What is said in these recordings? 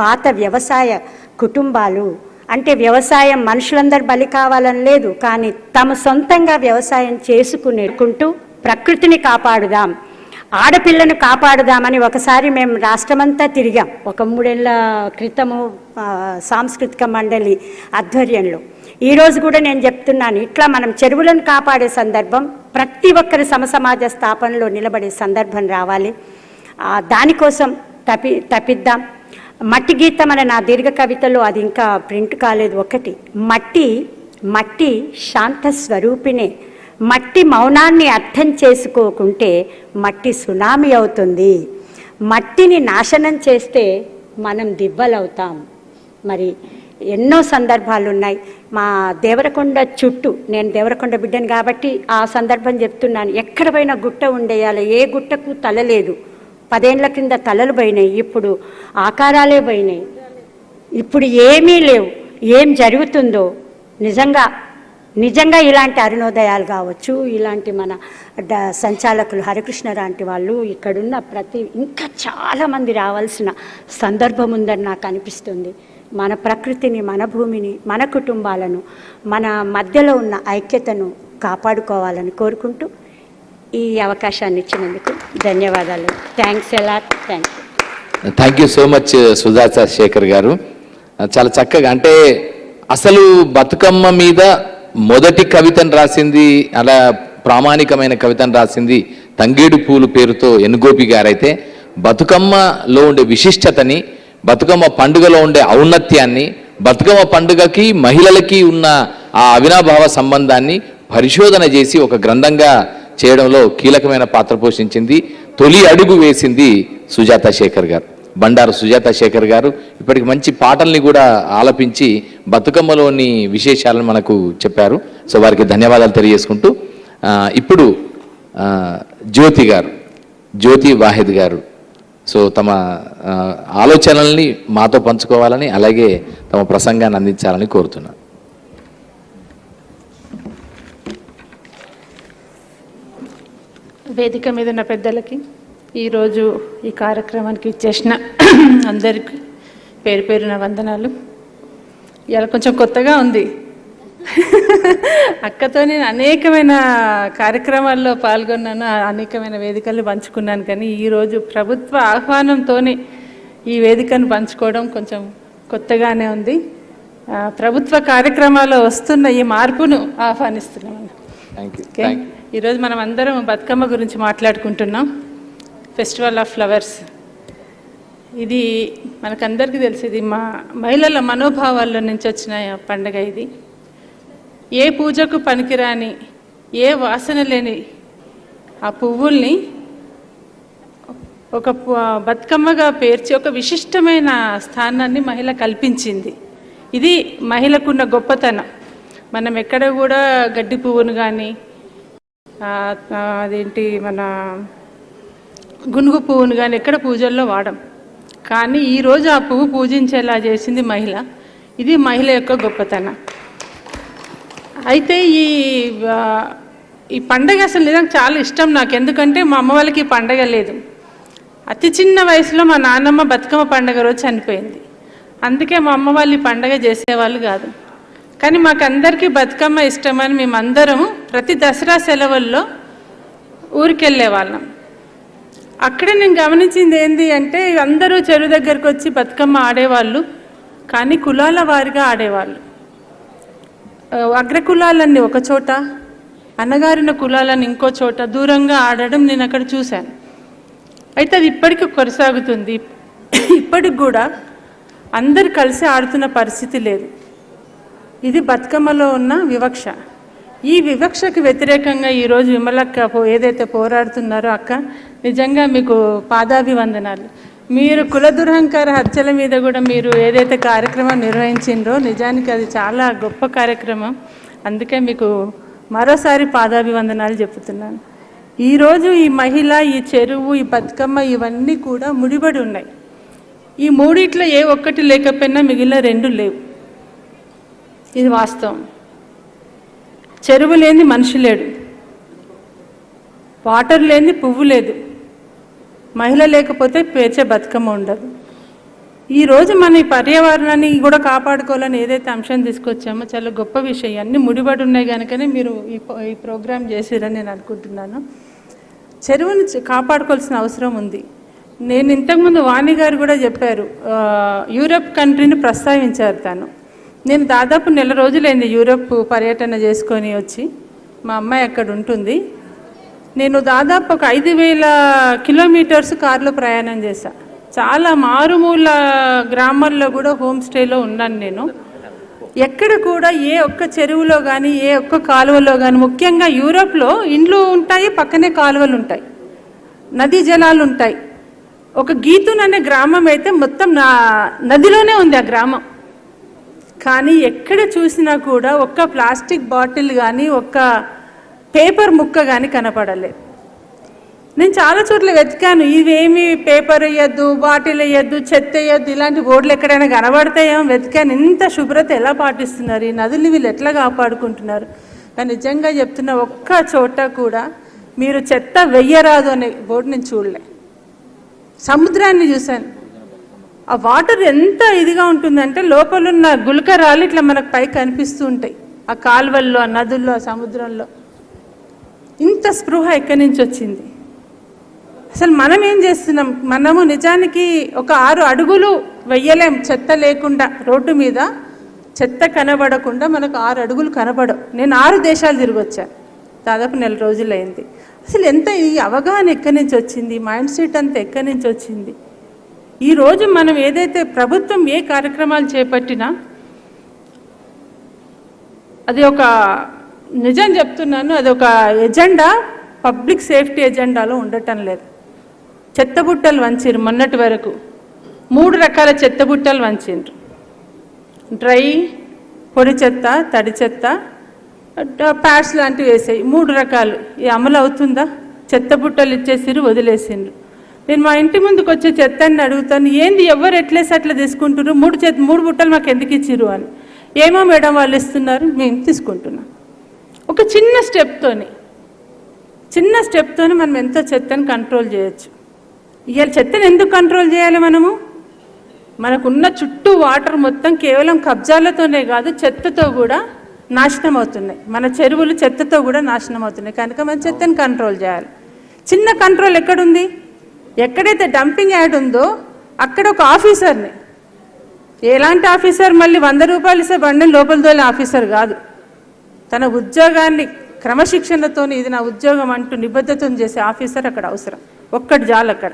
పాత వ్యవసాయ కుటుంబాలు. అంటే వ్యవసాయం మనుషులందరూ బలి కావాలని లేదు కానీ తమ సొంతంగా వ్యవసాయం చేసుకునేకుంటూ ప్రకృతిని కాపాడుదాం. ఆడపిల్లను కాపాడుదామని ఒకసారి మేము రాష్ట్రమంతా తిరిగాం. ఒక మూడేళ్ళ క్రితము సాంస్కృతిక మండలి ఆధ్వర్యంలో. ఈరోజు కూడా నేను చెప్తున్నాను ఇట్లా మనం చెరువులను కాపాడే సందర్భం ప్రతి ఒక్కరి సమసమాజ స్థాపనలో నిలబడే సందర్భం రావాలి. దానికోసం తపి తప్పిద్దాం. మట్టి గీతం అనే నా దీర్ఘ కవితలో అది ఇంకా ప్రింట్ కాలేదు ఒకటి మట్టి మట్టి శాంత స్వరూపిణే మట్టి మౌనాన్ని అర్థం చేసుకోకుంటే మట్టి సునామీ అవుతుంది. మట్టిని నాశనం చేస్తే మనం దిబ్బలవుతాం. మరి ఎన్నో సందర్భాలు ఉన్నాయి. మా దేవరకొండ చుట్టూ నేను దేవరకొండ బిడ్డను కాబట్టి ఆ సందర్భం చెప్తున్నాను. ఎక్కడ పోయినా గుట్ట ఉండేయాలి. ఏ గుట్టకు తలలేదు. పదేళ్ళ కింద తలలు పోయినాయి. ఇప్పుడు ఆకారాలే పోయినాయి. ఇప్పుడు ఏమీ లేవు. ఏం జరుగుతుందో నిజంగా నిజంగా ఇలాంటి అరుణోదయాలు కావచ్చు ఇలాంటి మన డ- సంచాలకులు హరికృష్ణ లాంటి వాళ్ళు ఇక్కడున్న ప్రతి ఇంకా చాలామంది రావాల్సిన సందర్భం ఉందని నాకు అనిపిస్తుంది. మన ప్రకృతిని మన భూమిని మన కుటుంబాలను మన మధ్యలో ఉన్న ఐక్యతను కాపాడుకోవాలని కోరుకుంటూ ఈ అవకాశాన్ని ఇచ్చినందుకు ధన్యవాదాలు. థ్యాంక్స్ ఎలా thank you thank you so much Sujatha Shekhar garu. చాలా చక్కగా అంటే అసలు బతుకమ్మ మీద మొదటి కవితను రాసింది అలా ప్రామాణికమైన కవితను రాసింది తంగేడు పూలు పేరుతో ఎనుగోపి గారైతే బతుకమ్మలో ఉండే విశిష్టతని బతుకమ్మ పండుగలో ఉండే ఔన్నత్యాన్ని బతుకమ్మ పండుగకి మహిళలకి ఉన్న ఆ అవినాభావ సంబంధాన్ని పరిశోధన చేసి ఒక గ్రంథంగా చేయడంలో కీలకమైన పాత్ర పోషించింది. తొలి అడుగు వేసింది సుజాత శేఖర్ గారు. బండారు సుజాత శేఖర్ గారు. ఇప్పటికి మంచి పాటల్ని కూడా ఆలపించి బతుకమ్మలోని విశేషాలను మనకు చెప్పారు. సో వారికి ధన్యవాదాలు తెలియజేసుకుంటూ ఇప్పుడు జ్యోతి గారు జ్యోతి వాహిద్ గారు. సో తమ ఆలోచనల్ని మాతో పంచుకోవాలని అలాగే తమ ప్రసంగాన్ని అందించాలని కోరుతున్నాను. వేదిక మీద ఉన్న పెద్దలకి ఈరోజు ఈ కార్యక్రమానికి ఇచ్చేసిన అందరికీ పేరు పేరున వందనాలు. ఇలా కొంచెం కొత్తగా ఉంది. అక్కతో నేను అనేకమైన కార్యక్రమాల్లో పాల్గొన్నాను అనేకమైన వేదికలు పంచుకున్నాను కానీ ఈరోజు ప్రభుత్వ ఆహ్వానంతోనే ఈ వేదికను పంచుకోవడం కొంచెం కొత్తగానే ఉంది. ప్రభుత్వ కార్యక్రమాల్లో వస్తున్న ఈ మార్పును ఆహ్వానిస్తున్నాను. థ్యాంక్ యూ ఓకే ఈరోజు మనం అందరం బతుకమ్మ గురించి మాట్లాడుకుంటున్నాం. ఫెస్టివల్ ఆఫ్ ఫ్లవర్స్ ఇది మనకందరికీ తెలిసింది మా మహిళల మనోభావాల్లో నుంచి వచ్చిన పండగ ఇది. ఏ పూజకు పనికిరాని ఏ వాసన లేని ఆ పువ్వుల్ని ఒక బతుకమ్మగా పేర్చి ఒక విశిష్టమైన స్థానాన్ని మహిళ కల్పించింది. ఇది మహిళకున్న గొప్పతనం. మనం ఎక్కడ కూడా గడ్డి పువ్వును కానీ అదేంటి మన గునుగు పువ్వును కానీ ఎక్కడ పూజల్లో వాడం. కానీ ఈరోజు ఆ పువ్వు పూజించేలా చేసింది మహిళ. ఇది మహిళ యొక్క గొప్పతనం. అయితే ఈ ఈ పండగ అసలు నిజంగా చాలా ఇష్టం నాకు. ఎందుకంటే మా అమ్మ వాళ్ళకి ఈ పండగ లేదు. అతి చిన్న వయసులో మా నాన్నమ్మ బతుకమ్మ పండగ రోజు చనిపోయింది. అందుకే మా అమ్మ వాళ్ళు ఈ పండగ చేసేవాళ్ళు కాదు. కానీ మాకు అందరికీ బతుకమ్మ ఇష్టమని మేమందరం ప్రతి దసరా సెలవుల్లో ఊరికెళ్ళే వాళ్ళం అక్కడ నేను గమనించింది ఏంది అంటే అందరూ చెరువు దగ్గరకు వచ్చి బతుకమ్మ ఆడేవాళ్ళు కానీ కులాల వారిగా ఆడేవాళ్ళు. అగ్రకులాలన్నీ ఒక చోట అన్నగారిన కులాలను ఇంకో చోట దూరంగా ఆడడం నేను అక్కడ చూశాను. అయితే అది ఇప్పటికీ కొనసాగుతుంది. ఇప్పటికి కూడా అందరు కలిసి ఆడుతున్న పరిస్థితి లేదు. ఇది బతుకమ్మలో ఉన్న వివక్ష. ఈ వివక్షకు వ్యతిరేకంగా ఈరోజు విమలక్క ఏదైతే పోరాడుతున్నారో అక్క నిజంగా మీకు పాదాభివందనాలు. మీరు కుల దురహంకార హత్యల మీద కూడా మీరు ఏదైతే కార్యక్రమం నిర్వహించిందో నిజానికి అది చాలా గొప్ప కార్యక్రమం. అందుకే మీకు మరోసారి పాదాభివందనాలు చెప్తున్నాను. ఈరోజు ఈ మహిళ ఈ చెరువు ఈ బతుకమ్మ ఇవన్నీ కూడా ముడిపడి ఉన్నాయి. ఈ మూడిట్లో ఏ ఒక్కటి లేకపోయినా మిగిలిన రెండు లేవు. ఇది వాస్తవం. చెరువు లేని మనిషి లేడు. వాటర్ లేని పువ్వు లేదు. మహిళ లేకపోతే పేర్చే బతుకమ్మ ఉండదు. ఈరోజు మన ఈ పర్యావరణాన్ని కూడా కాపాడుకోవాలని ఏదైతే అంశం తీసుకొచ్చామో చాలా గొప్ప విషయం. అన్ని ముడిపడి ఉన్నాయి కనుకనే మీరు ఈ ఈ ప్రోగ్రాం చేసిరని నేను అనుకుంటున్నాను. చెరువుని కాపాడుకోవాల్సిన అవసరం ఉంది. నేను ఇంతకుముందు వాణి గారు కూడా చెప్పారు యూరప్ కంట్రీని ప్రస్తావించారు తను. నేను దాదాపు నెల రోజులైంది యూరప్ పర్యటన చేసుకొని వచ్చి. మా అమ్మాయి అక్కడ ఉంటుంది. నేను దాదాపు ఒక ఐదు వేల కిలోమీటర్స్ కారులో ప్రయాణం చేశా. చాలా మారుమూల గ్రామాల్లో కూడా హోమ్ స్టేలో ఉన్నాను నేను. ఎక్కడ కూడా ఏ ఒక్క చెరువులో కానీ ఏ ఒక్క కాలువలో కానీ ముఖ్యంగా యూరోప్లో ఇండ్లు ఉంటాయి పక్కనే కాలువలు ఉంటాయి. నదీ జలాలు ఉంటాయి. ఒక గీతున్ అనే గ్రామం అయితే మొత్తం నా నదిలోనే ఉంది ఆ గ్రామం. కానీ ఎక్కడ చూసినా కూడా ఒక్క ప్లాస్టిక్ బాటిల్ కానీ ఒక్క పేపర్ ముక్క కానీ కనపడలేదు నేను చాలా చోట్ల వెతికాను. ఇవేమి పేపర్ వేయద్దు బాటిల్ వేయద్దు చెత్త వేయద్దు ఇలాంటి బోర్డులు ఎక్కడైనా కనబడతాయేమో వెతికాను. ఇంత శుభ్రత ఎలా పాటిస్తున్నారు? ఈ నదులు వీళ్ళు ఎట్లా కాపాడుకుంటున్నారు? కానీ నిజంగా చెప్తున్న ఒక్క చోట కూడా మీరు చెత్త వెయ్యరాదు అనే బోర్డు నేను చూడలే. సముద్రాన్ని చూశాను. ఆ వాటర్ ఎంత ఇదిగా ఉంటుందంటే లోపలున్న గులకరాలు ఇట్లా మనకు పైకి కనిపిస్తూ ఉంటాయి. ఆ కాలువల్లో ఆ నదుల్లో ఆ సముద్రంలో. ఇంత స్పృహ ఎక్కడి నుంచి వచ్చింది? అసలు మనం ఏం చేస్తున్నాం? మనము నిజానికి ఒక ఆరు అడుగులు వెయ్యలేం. చెత్త లేకుండా రోడ్డు మీద చెత్త కనబడకుండా మనకు ఆరు అడుగులు కనబడవు. నేను ఆరు దేశాలు తిరిగి వచ్చాను దాదాపు నెల రోజులైంది. అసలు ఎంత ఈ అవగాహన ఎక్కడి నుంచి వచ్చింది? మైండ్ సెట్ అంతా ఎక్కడి నుంచి వచ్చింది? ఈరోజు మనం ఏదైతే ప్రభుత్వం ఏ కార్యక్రమాలు చేపట్టినా అది ఒక నిజం చెప్తున్నాను అది ఒక ఎజెండా పబ్లిక్ సేఫ్టీ ఎజెండాలో ఉండటం లేదు. చెత్తబుట్టలు వంచారు మొన్నటి వరకు. మూడు రకాల చెత్తబుట్టలు వంచారు డ్రై పొడి చెత్త తడి చెత్త ప్యాడ్స్ లాంటివి వేసాయి. మూడు రకాలు. ఈ అమలు అవుతుందా? చెత్త బుట్టలు ఇచ్చేసిరు వదిలేసిండ్రు నేను మా ఇంటి ముందుకు వచ్చే చెత్తని అడుగుతాను ఏంది ఎవరు ఎట్లేసి అట్లా తీసుకుంటారు మూడు చెత్త మూడు బుట్టలు మాకు ఎందుకు ఇచ్చిర్రు? అని. ఏమో మేడం వాళ్ళు ఇస్తున్నారు మేము తీసుకుంటున్నాం. ఒక చిన్న స్టెప్తోని చిన్న స్టెప్తోని మనం ఎంతో చెత్తని కంట్రోల్ చేయొచ్చు? ఇవాళ చెత్తను ఎందుకు కంట్రోల్ చేయాలి మనము? మనకున్న చుట్టూ వాటర్ మొత్తం కేవలం కబ్జాలతోనే కాదు చెత్తతో కూడా నాశనం అవుతున్నాయి. మన చెరువులు చెత్తతో కూడా నాశనం అవుతున్నాయి. కనుక మన చెత్తను కంట్రోల్ చేయాలి. చిన్న కంట్రోల్ ఎక్కడుంది? ఎక్కడైతే డంపింగ్ యాడ్ ఉందో అక్కడ ఒక ఆఫీసర్ని ఎలాంటి ఆఫీసర్ మళ్ళీ వంద రూపాయలు ఇస్తే బండిని లోపల తోలే ఆఫీసర్ కాదు. తన ఉద్యోగాన్ని క్రమశిక్షణతో ఇది నా ఉద్యోగం అంటూ నిబద్ధతను చేసే ఆఫీసర్ అక్కడ అవసరం. ఒక్కటి జాలు అక్కడ.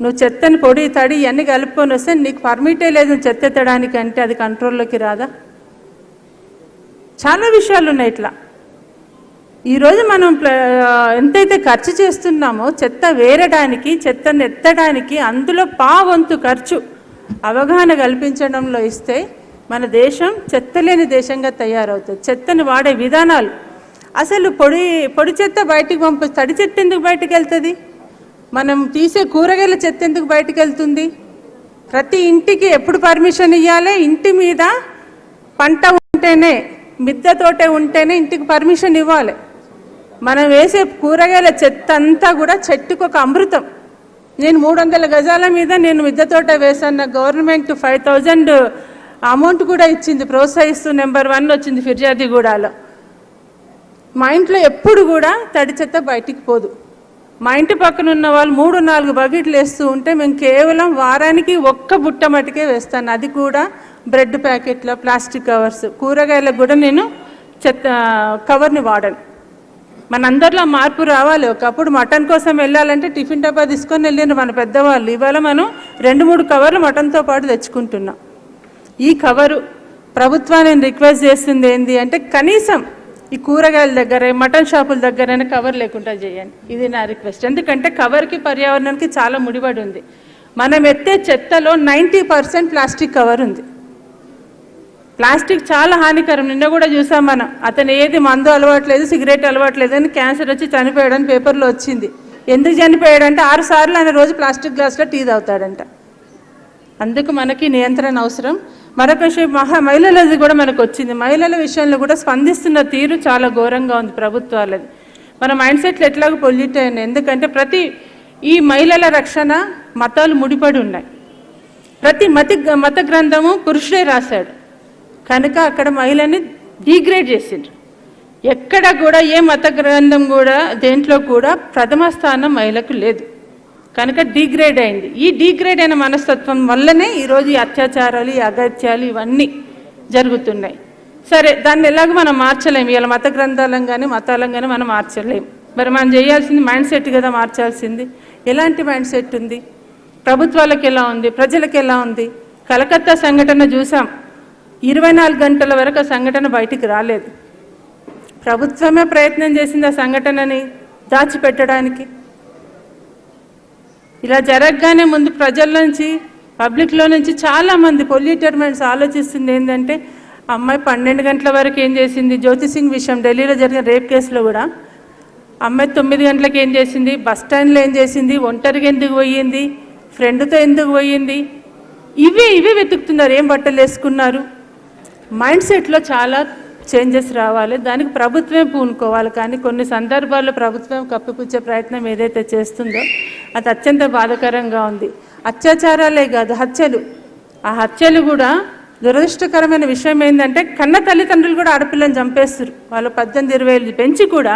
నువ్వు చెత్తని పొడి తడి ఇవన్నీ కలుపుకొని వస్తే నీకు పర్మిటే లేదు నువ్వు చెత్త ఎత్తడానికి అంటే అది కంట్రోల్లోకి రాదా? చాలా విషయాలు ఉన్నాయి ఇట్లా. ఈరోజు మనం ఎంతైతే ఖర్చు చేస్తున్నామో చెత్త వేరడానికి చెత్తను ఎత్తడానికి అందులో పావంతు ఖర్చు అవగాహన కల్పించడంలో ఇస్తే మన దేశం చెత్తలేని దేశంగా తయారవుతుంది. చెత్తను వాడే విధానాలు. అసలు పొడి పొడి చెత్త బయటికి పంప తడి చెత్త ఎందుకు బయటికి వెళ్తుంది? మనం తీసే కూరగాయల చెత్త ఎందుకు బయటికి వెళ్తుంది? ప్రతి ఇంటికి ఎప్పుడు పర్మిషన్ ఇవ్వాలి ఇంటి మీద పంట ఉంటేనే మిద్దె తోటే ఉంటేనే ఇంటికి పర్మిషన్ ఇవ్వాలి. మనం వేసే కూరగాయల చెత్త అంతా కూడా చెట్టుకు ఒక అమృతం. నేను మూడు వందల గజాల మీద నేను మిద్దె తోట వేసాను గవర్నమెంట్ ఫైవ్ థౌజండ్ అమౌంట్ కూడా ఇచ్చింది ప్రోత్సహిస్తూ నెంబర్ వన్ వచ్చింది ఫిర్యాదిగూడలో మా ఇంట్లో ఎప్పుడు కూడా తడి చెత్త బయటికి పోదు. మా ఇంటి పక్కన ఉన్న వాళ్ళు మూడు నాలుగు బకెట్లు వేస్తూ ఉంటే మేము కేవలం వారానికి ఒక్క బుట్ట మటుకే వేస్తాను. అది కూడా బ్రెడ్ ప్యాకెట్లో ప్లాస్టిక్ కవర్స్. కూరగాయలకు కూడా నేను చెత్త కవర్ని వాడను. మనందరిలో మార్పు రావాలి. ఒకప్పుడు మటన్ కోసం వెళ్ళాలంటే టిఫిన్ డబ్బా తీసుకొని వెళ్ళిన మన పెద్దవాళ్ళు. ఇవాళ మనం రెండు మూడు కవర్లు మటన్తో పాటు తెచ్చుకుంటున్నాం. ఈ కవరు ప్రభుత్వాన్ని రిక్వెస్ట్ చేస్తుంది ఏంటి అంటే కనీసం ఈ కూరగాయల దగ్గర మటన్ షాపుల దగ్గరైనా కవర్ లేకుండా చేయండి. ఇది నా రిక్వెస్ట్. ఎందుకంటే కవర్కి పర్యావరణానికి చాలా ముడిపడి ఉంది. మనం ఎత్తే చెత్తలో నైంటీ పర్సెంట్ ప్లాస్టిక్ కవర్ ఉంది. ప్లాస్టిక్ చాలా హానికరం. నిన్న కూడా చూసాం మనం. అతను ఏది మందు అలవాట్లేదు సిగరెట్ అలవాట్లేదు అని క్యాన్సర్ వచ్చి చనిపోయాడని పేపర్లో వచ్చింది. ఎందుకు చనిపోయాడంటే ఆరు సార్లు ఆయన రోజు ప్లాస్టిక్ గ్లాస్లో టీ తాగుతాడంట. అందుకు మనకి నియంత్రణ అవసరం. మరొక విషయం మహా మహిళలది కూడా మనకు వచ్చింది. మహిళల విషయంలో కూడా స్పందిస్తున్న తీరు చాలా ఘోరంగా ఉంది ప్రభుత్వాలది. మన మైండ్ సెట్లు ఎట్లాగో పొల్యూట్ అయినాయి. ఎందుకంటే ప్రతి ఈ మహిళల రక్షణ మతాలు ముడిపడి ఉన్నాయి. ప్రతి మతి మత గ్రంథము పురుషుడే రాశాడు. కనుక అక్కడ మహిళని డీగ్రేడ్ చేసిండ్రు. ఎక్కడ కూడా ఏ మత గ్రంథం కూడా దేంట్లో కూడా ప్రథమ స్థానం మహిళకు లేదు. కనుక డిగ్రేడ్ అయింది. ఈ డిగ్రేడ్ అయిన మనస్తత్వం వల్లనే ఈరోజు ఈ అత్యాచారాలు ఈ అగత్యాలు ఇవన్నీ జరుగుతున్నాయి. సరే దాన్ని ఎలాగో మనం మార్చలేము ఇలా మత గ్రంథాలను కానీ మతాలను కానీ మనం మార్చలేము మరి మనం చేయాల్సింది మైండ్ సెట్ కదా మార్చాల్సింది. ఎలాంటి మైండ్ సెట్ ఉంది? ప్రభుత్వాలకు ఎలా ఉంది? ప్రజలకు ఎలా ఉంది? కలకత్తా సంఘటన చూసాం. ఇరవై నాలుగు గంటల వరకు ఆ సంఘటన బయటికి రాలేదు. ప్రభుత్వమే ప్రయత్నం చేసింది ఆ సంఘటనని దాచిపెట్టడానికి. ఇలా జరగగానే ముందు ప్రజల నుంచి పబ్లిక్లో నుంచి చాలామంది పొల్యూటర్ మైండ్స్ ఆలోచిస్తుంది ఏంటంటే అమ్మాయి పన్నెండు గంటల వరకు ఏం చేసింది? జ్యోతి సింగ్ విషయం ఢిల్లీలో జరిగిన రేప్ కేసులో కూడా అమ్మాయి తొమ్మిది గంటలకు ఏం చేసింది? బస్ స్టాండ్లో ఏం చేసింది? ఒంటరిగా ఎందుకు పోయింది? ఫ్రెండ్తో ఎందుకు పోయింది? ఇవే ఇవే వెతుకుతున్నారు. ఏం బట్టలు వేసుకున్నారు? మైండ్ సెట్లో చాలా చేంజెస్ రావాలి. దానికి ప్రభుత్వమే పూనుకోవాలి. కానీ కొన్ని సందర్భాల్లో ప్రభుత్వం కప్పిపుచ్చే ప్రయత్నం ఏదైతే చేస్తుందో అది అత్యంత బాధాకరంగా ఉంది. అత్యాచారాలే కాదు హత్యలు. ఆ హత్యలు కూడా దురదృష్టకరమైన విషయం ఏంటంటే కన్న తల్లిదండ్రులు కూడా ఆడపిల్లని చంపేస్తారు వాళ్ళు పద్దెనిమిది ఇరవై ఏళ్ళు పెంచి కూడా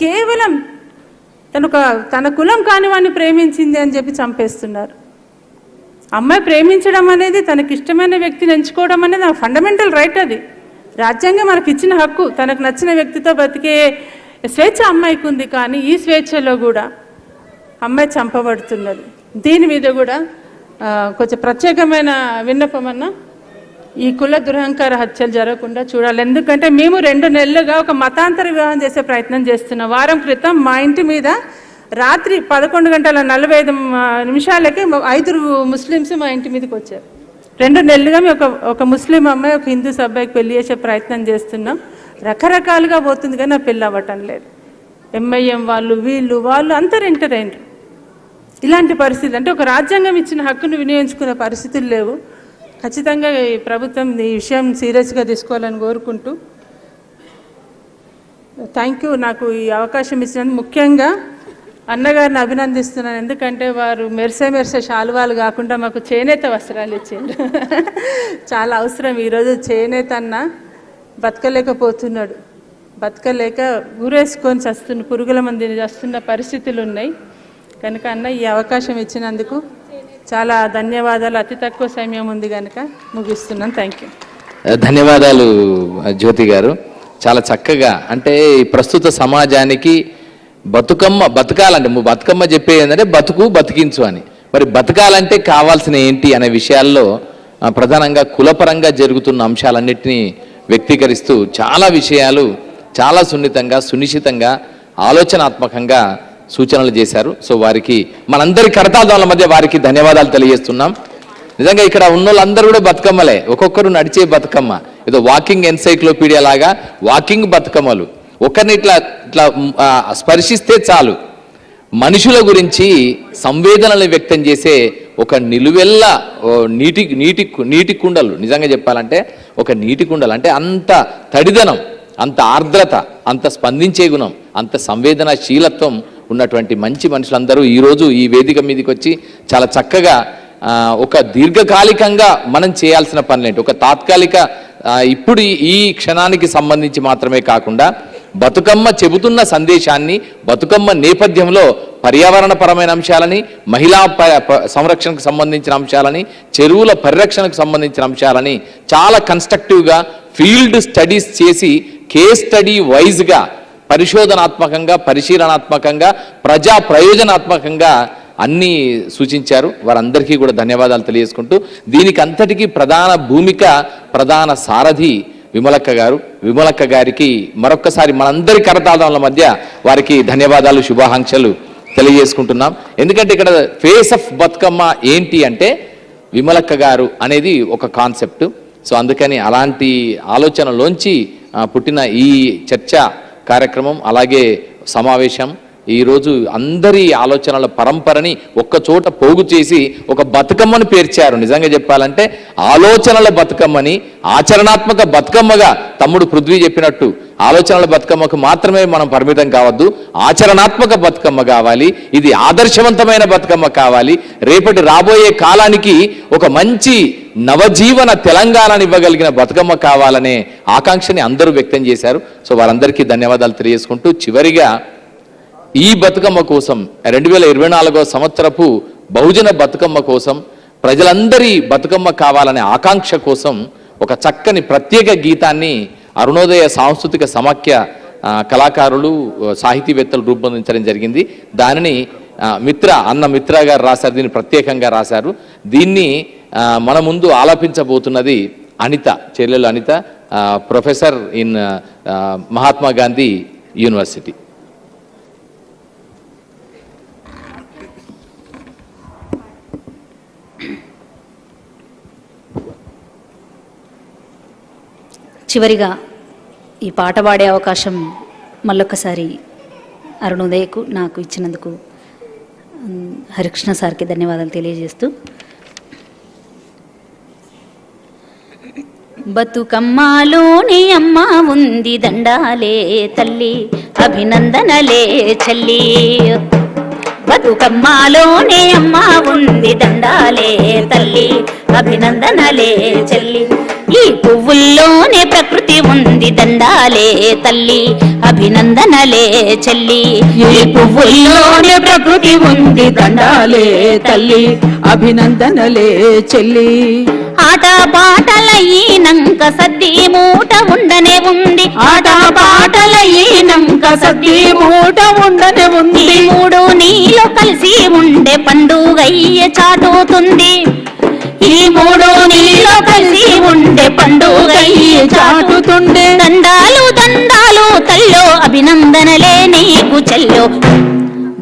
కేవలం తను ఒక తన కులం కాని వాడిని ప్రేమించింది అని చెప్పి చంపేస్తున్నారు. అమ్మాయి ప్రేమించడం అనేది తనకి ఇష్టమైన వ్యక్తిని ఎంచుకోవడం అనేది ఆ ఫండమెంటల్ రైట్ అది. రాజ్యాంగం మనకి ఇచ్చిన హక్కు తనకు నచ్చిన వ్యక్తితో బతికే స్వేచ్ఛ అమ్మాయికి ఉంది కానీ ఈ స్వేచ్ఛలో కూడా అమ్మాయి చంపబడుతున్నది. దీని మీద కూడా కొంచెం ప్రత్యేకమైన విన్నపం అన్న ఈ కుల దురహంకార హత్యలు జరగకుండా చూడాలి. ఎందుకంటే మేము రెండు నెలలుగా ఒక మతాంతర వివాహం చేసే ప్రయత్నం చేస్తున్నాం వారం క్రితం మా ఇంటి మీద రాత్రి పదకొండు గంటల నలభై ఐదు నిమిషాలకి ఐదురు ముస్లిమ్స్ మా ఇంటి మీదకి వచ్చారు. రెండు నెలలుగా మేము ఒక ఒక ముస్లిం అమ్మాయి ఒక హిందూ అబ్బాయికి పెళ్ళి చేసే ప్రయత్నం చేస్తున్నాం. రకరకాలుగా పోతుంది కానీ నా పెళ్ళి అవ్వటం లేదు. ఎంఐఎం వాళ్ళు వీళ్ళు వాళ్ళు అందరు ఎంటర్ అయినరు. ఇలాంటి పరిస్థితి అంటే ఒక రాజ్యాంగం ఇచ్చిన హక్కును వినియోగించుకునే పరిస్థితులు లేవు. ఖచ్చితంగా ఈ ప్రభుత్వం ఈ విషయం సీరియస్గా తీసుకోవాలని కోరుకుంటూ థ్యాంక్ యూ. నాకు ఈ అవకాశం ఇచ్చినందుకు ముఖ్యంగా అన్నగారిని అభినందిస్తున్నాను. ఎందుకంటే వారు మెరిసే మెరిసే శాలువాలు కాకుండా మాకు చేనేత వస్త్రాలు ఇచ్చిండ్రు. చాలా అవసరం. ఈరోజు చేనేత అన్న బతకలేకపోతున్నాడు. బతకలేక ఊరేసుకొని చస్తున్న పురుగుల మందిని చస్తున్న పరిస్థితులు ఉన్నాయి. కనుక అన్న ఈ అవకాశం ఇచ్చినందుకు చాలా ధన్యవాదాలు. అతి తక్కువ సమయం ఉంది కనుక ముగిస్తున్నాను. థ్యాంక్ యూ ధన్యవాదాలు జ్యోతి గారు. చాలా చక్కగా అంటే ప్రస్తుత సమాజానికి బతుకమ్మ బతకాలంటే ము- బతుకమ్మ చెప్పేది ఏంటంటే బతుకు బతికించు అని. మరి బతకాలంటే కావాల్సిన ఏంటి అనే విషయాల్లో ప్రధానంగా కులపరంగా జరుగుతున్న అంశాలన్నింటినీ వ్యక్తీకరిస్తూ చాలా విషయాలు చాలా సున్నితంగా సునిశ్చితంగా ఆలోచనాత్మకంగా సూచనలు చేశారు. సో వారికి మనందరి కరతాదాల మధ్య వారికి ధన్యవాదాలు తెలియజేస్తున్నాం. నిజంగా ఇక్కడ ఉన్న వాళ్ళందరూ కూడా బతుకమ్మలే. ఒక్కొక్కరు నడిచే బతుకమ్మ. ఏదో వాకింగ్ ఎన్సైక్లోపీడియా లాగా వాకింగ్ బతుకమ్మలు. ఒకరిని ఇట్లా ఇట్లా స్పర్శిస్తే చాలు. మనుషుల గురించి సంవేదనలు వ్యక్తం చేసే ఒక నిలువెల్ల నీటి నీటి నీటి కుండలు నిజంగా చెప్పాలంటే ఒక నీటి కుండలు అంటే అంత తడిదనం అంత ఆర్ద్రత అంత స్పందించే గుణం అంత సంవేదనశీలత్వం ఉన్నటువంటి మంచి మనుషులందరూ ఈరోజు ఈ వేదిక మీదకి వచ్చి చాలా చక్కగా ఒక దీర్ఘకాలికంగా మనం చేయాల్సిన పనులేంటి. ఒక తాత్కాలిక ఇప్పుడు ఈ క్షణానికి సంబంధించి మాత్రమే కాకుండా బతుకమ్మ చెబుతున్న సందేశాన్ని బతుకమ్మ నేపథ్యంలో పర్యావరణపరమైన అంశాలని మహిళా ప- సంరక్షణకు సంబంధించిన అంశాలని చెరువుల పరిరక్షణకు సంబంధించిన అంశాలని చాలా కన్స్ట్రక్టివ్గా ఫీల్డ్ స్టడీస్ చేసి కేస్ స్టడీ వైజ్గా పరిశోధనాత్మకంగా పరిశీలనాత్మకంగా ప్రజా ప్రయోజనాత్మకంగా అన్నీ సూచించారు. వారందరికీ కూడా ధన్యవాదాలు తెలియజేసుకుంటూ దీనికి అంతటికీ ప్రధాన భూమిక ప్రధాన సారథి విమలక్క గారు. విమలక్క గారికి మరొక్కసారి మనందరి కరతాళాల మధ్య వారికి ధన్యవాదాలు శుభాకాంక్షలు తెలియజేసుకుంటున్నాం. ఎందుకంటే ఇక్కడ ఫేస్ ఆఫ్ బతుకమ్మ ఏంటి అంటే విమలక్క గారు అనేది ఒక కాన్సెప్ట్. సో అందుకని అలాంటి ఆలోచనలోంచి పుట్టిన ఈ చర్చ కార్యక్రమం అలాగే సమావేశం ఈరోజు అందరి ఆలోచనల పరంపరని ఒక్క చోట పోగు చేసి ఒక బతుకమ్మను పేర్చారు. నిజంగా చెప్పాలంటే ఆలోచనల బతుకమ్మని ఆచరణాత్మక బతుకమ్మగా తమ్ముడు పృథ్వీ చెప్పినట్టు ఆలోచనల బతుకమ్మకు మాత్రమే మనం పరిమితం కావద్దు. ఆచరణాత్మక బతుకమ్మ కావాలి. ఇది ఆదర్శవంతమైన బతుకమ్మ కావాలి. రేపటి రాబోయే కాలానికి ఒక మంచి నవజీవన తెలంగాణను ఇవ్వగలిగిన బతుకమ్మ కావాలనే ఆకాంక్షని అందరూ వ్యక్తం చేశారు. సో వారందరికీ ధన్యవాదాలు తెలియజేసుకుంటూ చివరిగా ఈ బతుకమ్మ కోసం రెండు వేల ఇరవై నాలుగో సంవత్సరపు బహుజన బతుకమ్మ కోసం ప్రజలందరి బతుకమ్మ కావాలనే ఆకాంక్ష కోసం ఒక చక్కని ప్రత్యేక గీతాన్ని అరుణోదయ సాంస్కృతిక సమాఖ్య కళాకారులు సాహితీవేత్తలు రూపొందించడం జరిగింది. దానిని మిత్ర అన్న మిత్ర గారు రాశారు దీన్ని ప్రత్యేకంగా రాశారు. దీన్ని మన ముందు ఆలపించబోతున్నది అనిత చెల్లెలు Anitha professor in Mahatma Gandhi university. చివరిగా ఈ పాట పాడే అవకాశం మళ్ళొక్కసారి అరుణోదయకు నాకు ఇచ్చినందుకు హరికృష్ణ సార్కి ధన్యవాదాలు తెలియజేస్తూ. బతుకమ్మలోని అమ్మ ఉంది దండాలే తల్లి అభినందనలే చల్లి. బతుకమ్మలోనే అమ్మ ఉంది దండాలే తల్లి అభినందనలే చెల్లి. ఈ పువ్వుల్లోనే ప్రకృతి ఉంది దండాలే తల్లి అభినందనలే చెల్లి. ఈ పువ్వుల్లోనే ప్రకృతి ఉంది దండాలే తల్లి అభినందనలే చెల్లి. ఆట పాటలయ్యినంక సద్ది మూట ఉండనే ఉంది. ఆట పాటలయ్యినంక సద్ది మూట ఉండనే ఉంది. మూడు నీలో కలిసి ఉండే పండుగయ్య చాటుతుంది. ఈ మూడు నీ కలిసి పండుగై చాటుతుండే. దండాలు దండాలు తల్లో అభినందనలే నీకు చెల్లో.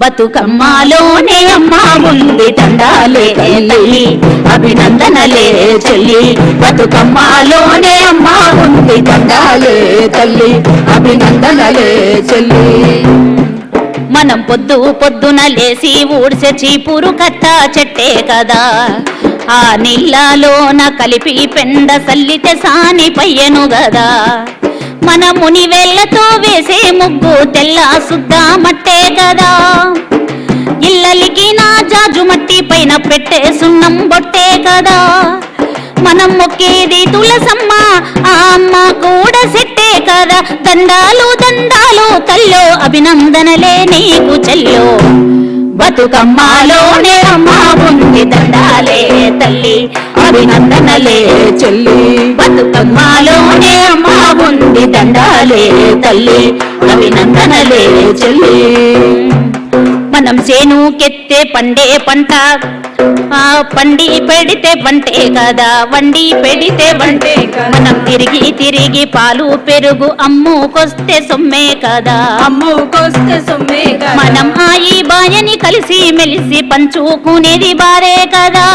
బతుకమ్మలోనే అమ్మ ఉంది దండాలే తల్లి అభినందనలే చెల్లి. బతుకమ్మలోనే అమ్మ ఉంది దండాలే తల్లి అభినందనలే చెల్లి. మనం పొద్దు పొద్దున లేసి ఊడ్సే చీపురు కట్ట చెట్టే కదా. ఆ నీళ్ళలోన కలిపి పెండ సల్లితే సాని పయ్యను గదా. మన ముని వేళ్ళతో వేసే ముగ్గు తెల్ల సుద్దామట్టే కదా ఇల్లలికి నా జాజు మట్టి పైన పెట్టే సున్నం బొట్టే కదా. మనం మొక్కేది తులసమ్మ ఆ అమ్మ కూడా సెట్టే కదా. దండాలు దండాలు తల్లో అభినందనలే నీకు చెల్లో. బతుకమ్మలోనే అమ్మ ఉంది దండాలే తల్లి అభినందనలే చెల్లి. బతుకమ్మలోనే అమ్మ ఉంది దండాలే తల్లి అభినందనలే చెల్లి. మనం చేనుకెత్తే పండే పంట. పండి పెడితే వంటే కదా వండి పెడితే వంటే మనం తిరిగి తిరిగి పాలు పెరుగు అమ్ముకొస్తే సొమ్మే కదా. అమ్ముకొస్తే సొమ్మే మనం ఆయి బాయని కలిసి మెలిసి పంచుకునేది బారే కదా.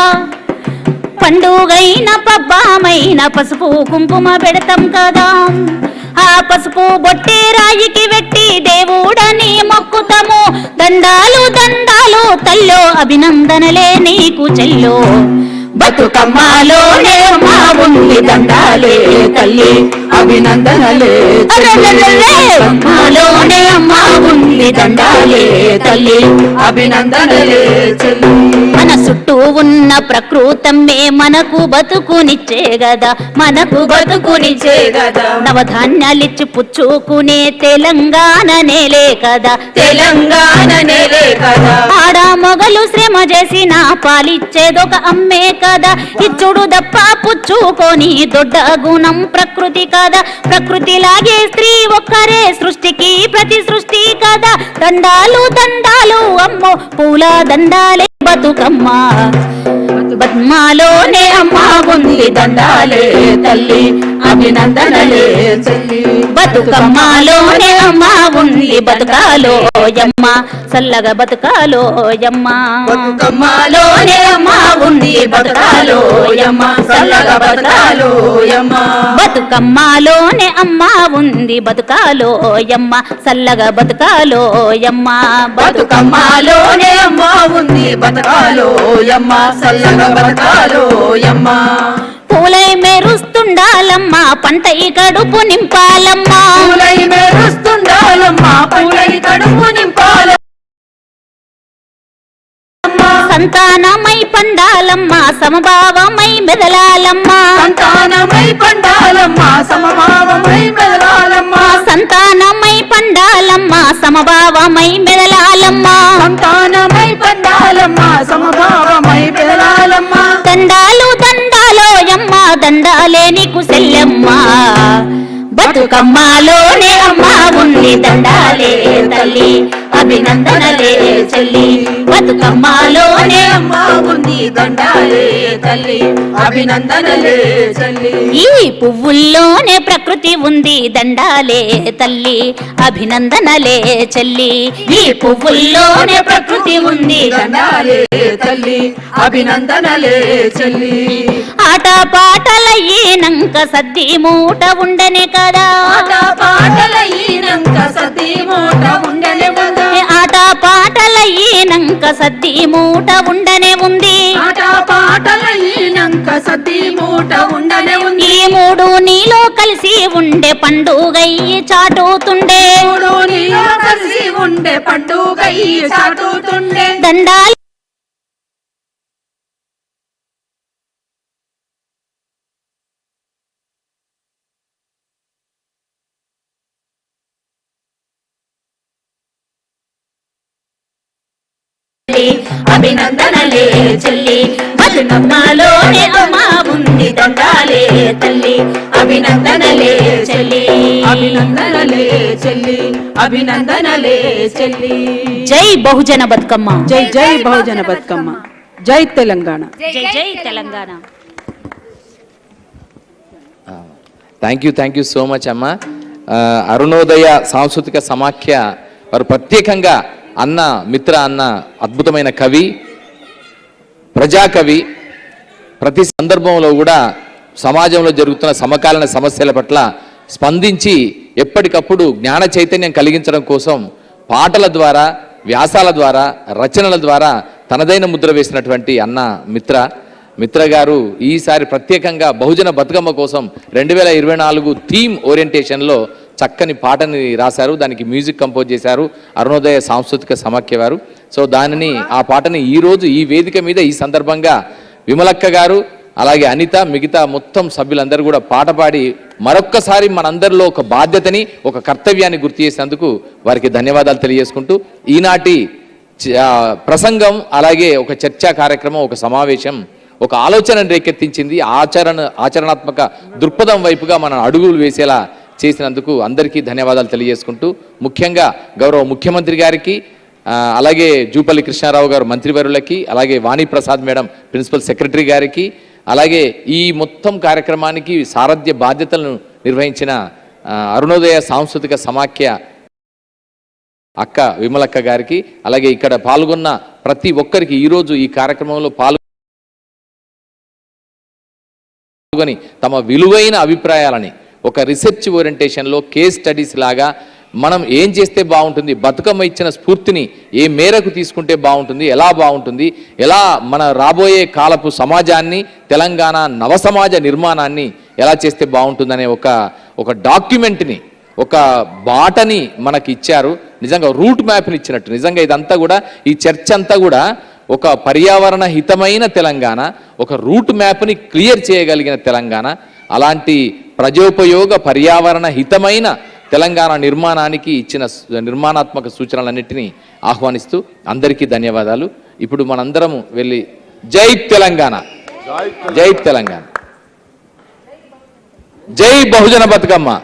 పండుగైన పబ్బామైన పసుపు కుంకుమ పెడతాం కదా. ఆ పసుపు బొట్టే రాయికి వెట్టి దేవుడని మొక్కుతాము. దండాలు దండాలు తల్లో అభినందనలే నీకు చెల్లో. బతుకమ్మలోనే మా ఉంది దండాలే తల్లి అభినందనలే! బతుకమ్మలోనే అమ్మ ఉంది దండాలే తల్లి అభినందనలే చెల్లి మన చుట్టూ ఉన్న ప్రకృతమే మనకు బతుకునిచ్చే గదా మనకు బతుకునిచ్చే గదా. నవధాన్యాలిచ్చి పుచ్చుకునే తెలంగాణ నేలే కదా తెలంగాణ నేలే కదా ఆడ మొగలు శ్రమ చేసిన పాలిచ్చేదొక అమ్మే కదా? ఇచ్చుడు దప్ప పుచ్చుకొని దొడ్డ గుణం ప్రకృతి కదా? ప్రకృతిలాగే స్త్రీ ఒక్కరే సృష్టికి ప్రతి సృష్టి కదా? దండాలు దండాలు అమ్మో పూల దండాలే బతుకమ్మ. బద్మాలోనే అమ్మ ఉంది దండాలే తల్లి అభినందనలే చెల్లి. బతుకమ్మలోనే అమ్మ ఉంది బతుకాలో యమ్మ చల్లగా బతుకాలో యమ్మ. బతుకమ్మలోనే అమ్మ ఉంది బతకాలో యమ్మ చల్లగా బతకాలో యమ్మ. బతుకమ్మలోనే అమ్మ ఉంది బతుకాలో యమ్మ చల్లగా బతుకాలో యమ్మ. బతుకమ్మలోనే అమ్మ ఉంది బతకాలో యమ్మ చల్లగా బతకాలో యమ్మ. పూలై మెరుస్తుండాలమ్మ పంట కడుపు నింపాలమ్మా. పూలై మెరుస్తుండాలమ్మ పూలై కడుపు నింపాల సంతానమై పండాలమ్మ సమభావమై మెదలాలమ్మా. సంతానమై పండాలమ్మ సమభావమై మెదలాలమ్మ. సంతానమై పండాలమ్మ సమభావమై మెదలాలమ్మా. సంతానమై పండాలమ్మ సమభావమై పెదలాలమ్మ దండాలే నీకు సెల్లమ్మ. బతుకమ్మలోనే అమ్మ ఉంది దండాలే తల్లి. అభినందనలే చెల్లి బతుకమ్మలోనే దండాలే తల్లి. అభినందనలే చెల్లి ఈ పువ్వుల్లోనే ప్రకృతి ఉంది దండాలే తల్లి. అభినందనలే చెల్లి. ఈ పువ్వుల్లోనే ప్రకృతి ఉంది దండాలే తల్లి. అభినందనలే చెల్లి. ఆట పాటలయ్యేనంక సద్ది మూట ఉండనే కదా. ఆట పాటల ఈనంక సతీ మూట ఉండనే కదా. పాటలయ్యేనంక సద్ది మూట ఉండనే ఉంది. మూట ఉండనే ఉంది. ఈ మూడు నీలో కలిసి ఉండే పండుగయ్యి చాటుతుండే. నీలో కలిసి ఉండే పండుగ చాటుతుండే. దండాలు అభినందనలే చెల్లి. బతుకమ్మలోనే అమ్మ ఉంది దండాలే తల్లి. అభినందనలే చెల్లి. అభినందనలే చెల్లి. అభినందనలే చెల్లి. జై బహుజన బతుకమ్మ. జై జై బహుజన బతుకమ్మ. జై తెలంగాణ. జై జై Telangana. Thank you thank you so much అమ్మ. అరుణోదయ సాంస్కృతిక సమాఖ్య వారు ప్రత్యేకంగా అన్న మిత్ర అన్న అద్భుతమైన కవి ప్రజాకవి. ప్రతి సందర్భంలో కూడా సమాజంలో జరుగుతున్న సమకాలీన సమస్యల పట్ల స్పందించి ఎప్పటికప్పుడు జ్ఞాన చైతన్యం కలిగించడం కోసం పాటల ద్వారా వ్యాసాల ద్వారా రచనల ద్వారా తనదైన ముద్ర వేసినటువంటి అన్న మిత్ర. మిత్ర గారు ఈసారి ప్రత్యేకంగా బహుజన బతుకమ్మ కోసం రెండు వేల ఇరవై నాలుగు థీమ్ ఓరియంటేషన్లో చక్కని పాటని రాశారు. దానికి మ్యూజిక్ కంపోజ్ చేశారు. అరుణోదయ సాంస్కృతిక సమాఖ్య వారు. సో దానిని ఆ పాటని ఈరోజు ఈ వేదిక మీద ఈ సందర్భంగా విమలక్క గారు అలాగే అనిత మిగతా మొత్తం సభ్యులందరూ కూడా పాట పాడి మరొక్కసారి మనందరిలో ఒక బాధ్యతని ఒక కర్తవ్యాన్ని గుర్తు చేసినందుకు వారికి ధన్యవాదాలు తెలియజేసుకుంటూ ఈనాటి చ- ప్రసంగం అలాగే ఒక చర్చా కార్యక్రమం ఒక సమావేశం ఒక ఆలోచనను రేకెత్తించింది. ఆచరణ ఆచరణాత్మక దృక్పథం వైపుగా మనం అడుగులు వేసేలా చేసినందుకు అందరికీ ధన్యవాదాలు తెలియజేసుకుంటూ ముఖ్యంగా గౌరవ ముఖ్యమంత్రి గారికి అలాగే జూపల్లి కృష్ణారావు గారు మంత్రివర్యులకి అలాగే వాణిప్రసాద్ మేడం ప్రిన్సిపల్ సెక్రటరీ గారికి అలాగే ఈ మొత్తం కార్యక్రమానికి సారథ్య బాధ్యతలను నిర్వహించిన అరుణోదయ సాంస్కృతిక సమాఖ్య అక్క విమలక్క గారికి అలాగే ఇక్కడ పాల్గొన్న ప్రతి ఒక్కరికి ఈరోజు ఈ కార్యక్రమంలో పాల్గొని తమ విలువైన అభిప్రాయాలని ఒక రీసెర్చ్ ఓరియంటేషన్లో కేస్ స్టడీస్ లాగా మనం ఏం చేస్తే బాగుంటుంది బతుకమ్మ ఇచ్చిన స్ఫూర్తిని ఏ మేరకు తీసుకుంటే బాగుంటుంది ఎలా బాగుంటుంది ఎలా మన రాబోయే కాలపు సమాజాన్ని తెలంగాణ నవ సమాజ నిర్మాణాన్ని ఎలా చేస్తే బాగుంటుందనే ఒక ఒక డాక్యుమెంట్ని ఒక బాటని మనకి ఇచ్చారు. నిజంగా రూట్ మ్యాప్ని ఇచ్చినట్టు. నిజంగా ఇదంతా కూడా ఈ చర్చ అంతా కూడా ఒక పర్యావరణ హితమైన తెలంగాణ ఒక రూట్ మ్యాప్ని క్లియర్ చేయగలిగిన తెలంగాణ. అలాంటి ప్రజోపయోగ పర్యావరణ హితమైన తెలంగాణ నిర్మాణానికి ఇచ్చిన నిర్మాణాత్మక సూచనలన్నింటినీ ఆహ్వానిస్తూ అందరికీ ధన్యవాదాలు. ఇప్పుడు మనందరము వెళ్ళి జై తెలంగాణ. జై తెలంగాణ. జై బహుజన బతుకమ్మ.